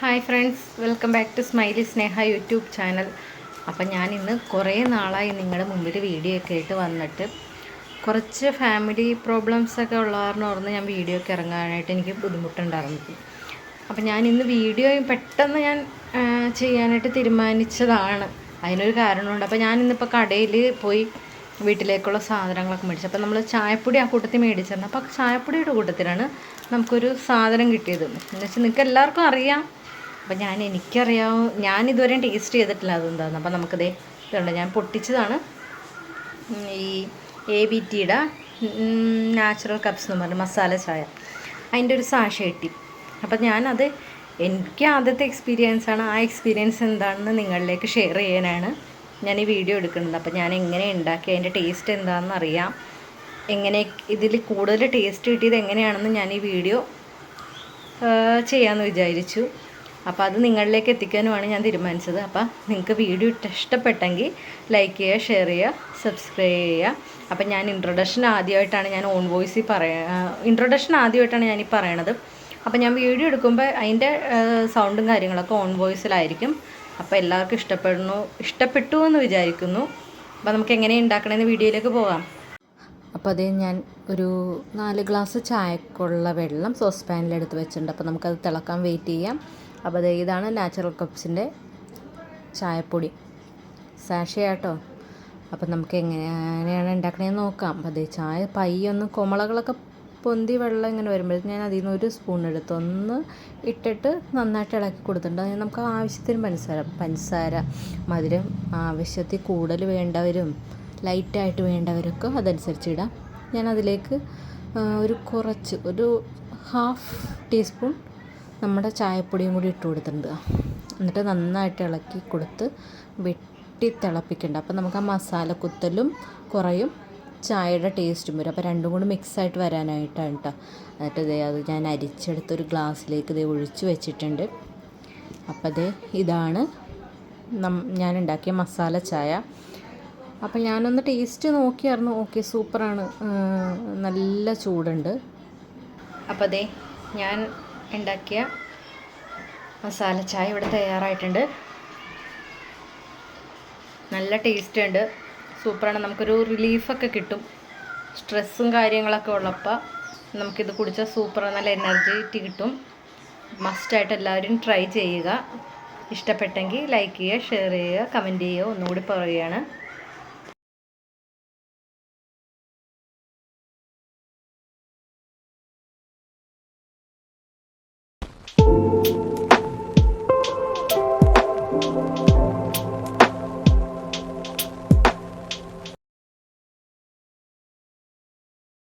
Hi friends welcome back to smiley Sneha YouTube channel അപ്പം ഞാൻ ഇന്ന് കുറേ നാളായി നിങ്ങളുടെ മുമ്പിൽ വീഡിയോ ഒക്കെ ആയിട്ട് വന്നിട്ട് കുറച്ച് ഫാമിലി പ്രോബ്ലംസ് ഒക്കെ ഉള്ള കാരണം ഓർന്ന് ഞാൻ വീഡിയോ ഒക്കെ ഇറങ്ങാനായിട്ട് എനിക്ക് ബുദ്ധിമുട്ടുണ്ടായിരുന്നു. അപ്പം ഞാൻ ഇന്ന് വീഡിയോ പെട്ടെന്ന് ഞാൻ ചെയ്യാനായിട്ട് തീരുമാനിച്ചതാണ്. അതിനൊരു കാരണമുണ്ട്. അപ്പോൾ ഞാൻ ഇന്നിപ്പോൾ കടയിൽ പോയി വീട്ടിലേക്കുള്ള സാധനങ്ങളൊക്കെ മേടിച്ചു. അപ്പോൾ നമ്മൾ ചായപ്പൊടി ആ കൂട്ടത്തിൽ മേടിച്ചിരുന്നു. അപ്പോൾ ചായപ്പൊടിയുടെ കൂട്ടത്തിലാണ് നമുക്കൊരു സാധനം കിട്ടിയത്. എന്ന് വെച്ചാൽ നിങ്ങൾക്ക് എല്ലാവർക്കും അറിയാം. അപ്പം ഞാൻ എനിക്കറിയാവും ഞാൻ ഇതുവരെ ടേസ്റ്റ് ചെയ്തിട്ടില്ല അതെന്താന്ന്. അപ്പം നമുക്കിതേ ഇതുണ്ട് ഞാൻ പൊട്ടിച്ചതാണ്. ഈ എ ബി ടിയുടെ നാച്ചുറൽ കപ്സ് എന്ന് പറഞ്ഞ മസാല ചായ. അതിന്റെ ഒരു സാഷ കിട്ടി. അപ്പം ഞാനത് എനിക്ക് ആദ്യത്തെ എക്സ്പീരിയൻസ് ആണ്. ആ എക്സ്പീരിയൻസ് എന്താണെന്ന് നിങ്ങളിലേക്ക് ഷെയർ ചെയ്യാനാണ് ഞാൻ ഈ വീഡിയോ എടുക്കുന്നത്. അപ്പം ഞാൻ എങ്ങനെ ഉണ്ടാക്കി അതിന്റെ ടേസ്റ്റ് എന്താണെന്ന് അറിയാം. എങ്ങനെ ഇതിൽ കൂടുതൽ ടേസ്റ്റ് കിട്ടിയത് എങ്ങനെയാണെന്ന് ഞാൻ ഈ വീഡിയോ ചെയ്യാമെന്ന് വിചാരിച്ചു. അപ്പോൾ അത് നിങ്ങളിലേക്ക് എത്തിക്കാനുമാണ് ഞാൻ തീരുമാനിച്ചത്. അപ്പോൾ നിങ്ങൾക്ക് വീഡിയോ ഇഷ്ട- ഇഷ്ടപ്പെട്ടെങ്കിൽ ലൈക്ക് ചെയ്യുക ഷെയർ ചെയ്യുക സബ്സ്ക്രൈബ് ചെയ്യുക. അപ്പോൾ ഞാൻ ഇൻട്രൊഡക്ഷൻ ആദ്യമായിട്ടാണ് ഞാൻ ഓൺ വോയിസിൽ പറയാ ഇൻട്രൊഡക്ഷൻ ആദ്യമായിട്ടാണ് ഞാനീ പറയണത്. അപ്പോൾ ഞാൻ വീഡിയോ എടുക്കുമ്പോൾ അതിന്റെ സൗണ്ടും കാര്യങ്ങളൊക്കെ ഓൺ വോയിസിലായിരിക്കും അപ്പോൾ എല്ലാവർക്കും ഇഷ്ടപ്പെടുന്നു ഇഷ്ടപ്പെട്ടു എന്ന് വിചാരിക്കുന്നു. അപ്പോൾ നമുക്ക് എങ്ങനെ ഉണ്ടാക്കണമെന്ന് വീഡിയോയിലേക്ക് പോകാം. അപ്പോൾ അതേ ഞാൻ ഒരു നാല് ഗ്ലാസ് ചായക്കുള്ള വെള്ളം സോസ് പാനിലെടുത്ത് വെച്ചിട്ടുണ്ട്. അപ്പോൾ നമുക്കത് തിളക്കാൻ വെയിറ്റ് ചെയ്യാം. അപ്പോൾ അത് ഇതാണ് നാച്ചുറൽ കപ്സിന്റെ ചായപ്പൊടി. സാഷയാട്ടോ അപ്പം നമുക്ക് എങ്ങനെയാണ് ഉണ്ടാക്കണേന്ന് നോക്കാം. അപ്പോൾ അതേ ചായ പയ്യൊന്ന് കുമളകളൊക്കെ പൊന്തി വെള്ളം ഇങ്ങനെ വരുമ്പോൾ ഞാൻ അതിൽ നിന്ന് ഒരു സ്പൂൺ എടുത്ത്. ഒന്ന് ഇട്ടിട്ട് നന്നായിട്ട് ഇളക്കി കൊടുത്തിട്ടുണ്ട്. അതിന് നമുക്ക് ആവശ്യത്തിന് പഞ്ചസാര പഞ്ചസാര മധുരം ആവശ്യത്തിൽ കൂടുതൽ വേണ്ടവരും ലൈറ്റായിട്ട് വേണ്ടവരൊക്കെ അതനുസരിച്ച് ഇടാം. ഞാൻ അതിലേക്ക് ഒരു കുറച്ച് ഒരു ഹാഫ് ടീസ്പൂൺ നമ്മുടെ ചായപ്പൊടിയും കൂടി ഇട്ട് കൊടുത്തിട്ടുണ്ട്. എന്നിട്ട് നന്നായിട്ട് ഇളക്കി കൊടുത്ത് വെട്ടി തിളപ്പിക്കേണ്ട. അപ്പോൾ നമുക്ക് ആ മസാല കുത്തലും കുറയും ചായയുടെ ടേസ്റ്റും വരും. അപ്പോൾ രണ്ടും കൂടി മിക്സായിട്ട് വരാനായിട്ടാണ് കേട്ടോ എന്നിട്ട് ഇതേ അത് ഞാൻ അരിച്ചെടുത്ത് ഒരു ഗ്ലാസ്സിലേക്ക് ഇതേ ഒഴിച്ച് വെച്ചിട്ടുണ്ട്. അപ്പോൾ അതേ ഇതാണ് നം- ഞാൻ ഉണ്ടാക്കിയ മസാല ചായ. അപ്പം ഞാനൊന്ന് ടേസ്റ്റ് നോക്കിയായിരുന്നു ഓക്കെ സൂപ്പറാണ് നല്ല ചൂടുണ്ട്. അപ്പോൾ അതേ ഞാൻ ഉണ്ടാക്കിയ മസാല ചായ ഇവിടെ തയ്യാറായിട്ടുണ്ട്. നല്ല ടേസ്റ്റ് ഉണ്ട്. സൂപ്പറാണ്. നമുക്കൊരു റിലീഫൊക്കെ കിട്ടും. സ്ട്രെസ്സും കാര്യങ്ങളൊക്കെ ഉള്ളപ്പോൾ നമുക്കിത് കുടിച്ചാൽ സൂപ്പർ നല്ല എനർജി കിട്ടും. മസ്റ്റായിട്ട് എല്ലാവരും ട്രൈ ചെയ്യുക. ഇഷ്ടപ്പെട്ടെങ്കിൽ ലൈക്ക് ചെയ്യുക ഷെയർ ചെയ്യുക കമന്റ് ചെയ്യുക ഒന്നുകൂടി പറയുകയാണ്.